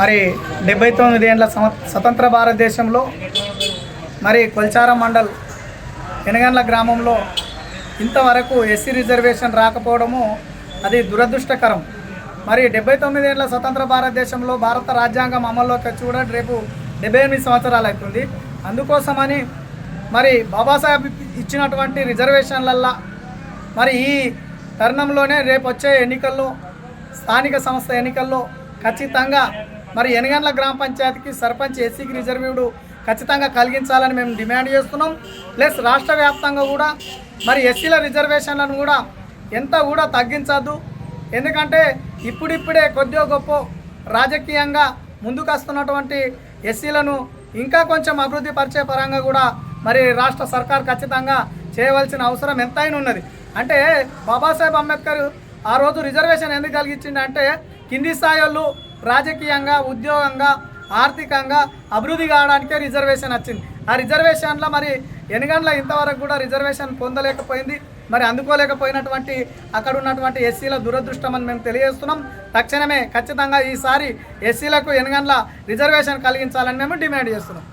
మరి డెబ్బై తొమ్మిది ఏళ్ళ స్వతంత్ర భారతదేశంలో మరి కొల్చారం మండల్ ఎనగండ్ల గ్రామంలో ఇంతవరకు ఎస్సీ రిజర్వేషన్ రాకపోవడము అది దురదృష్టకరం. మరి డెబ్బై తొమ్మిది ఏళ్ళ స్వతంత్ర భారతదేశంలో భారత రాజ్యాంగం అమల్లోకి వచ్చి కూడా రేపు డెబ్బై ఎనిమిది సంవత్సరాలు అవుతుంది. అందుకోసమని మరి బాబాసాహెబ్ ఇచ్చినటువంటి రిజర్వేషన్లల్లా మరి ఈ తరుణంలోనే రేపు వచ్చే ఎన్నికల్లో స్థానిక సంస్థ ఎన్నికల్లో ఖచ్చితంగా మరి ఎనగండ్ల గ్రామ పంచాయతీకి సర్పంచ్ ఎస్సీకి రిజర్వ్డ్ ఖచ్చితంగా కలిగించాలని మేము డిమాండ్ చేస్తున్నాం. ప్లస్ రాష్ట్ర వ్యాప్తంగా కూడా మరి ఎస్సీల రిజర్వేషన్లను కూడా ఎంత కూడా తగ్గించద్దు. ఎందుకంటే ఇప్పుడిప్పుడే కొద్దిగా గొప్ప రాజకీయంగా ముందుకు వస్తున్నటువంటి ఎస్సీలను ఇంకా కొంచెం అభివృద్ధి పరిచే పరంగా కూడా మరి రాష్ట్ర సర్కార్ ఖచ్చితంగా చేయవలసిన అవసరం ఎంతైనా ఉన్నది. అంటే బాబాసాహెబ్ అంబేద్కర్ ఆ రోజు రిజర్వేషన్ ఎందుకు కలిగించింది అంటే కింది స్థాయి రాజకీయంగా ఉద్యోగంగా ఆర్థికంగా అభివృద్ధి కావడానికే రిజర్వేషన్ వచ్చింది. ఆ రిజర్వేషన్లో మరి ఎనగండ్ల ఇంతవరకు కూడా రిజర్వేషన్ పొందలేకపోయింది. మరి అందుకోలేకపోయినటువంటి అక్కడ ఉన్నటువంటి ఎస్సీల దురదృష్టం అని మేము తెలియజేస్తున్నాం. తక్షణమే ఖచ్చితంగా ఈసారి ఎస్సీలకు ఎనగండ్ల రిజర్వేషన్ కలిగించాలని మేము డిమాండ్ చేస్తున్నాం.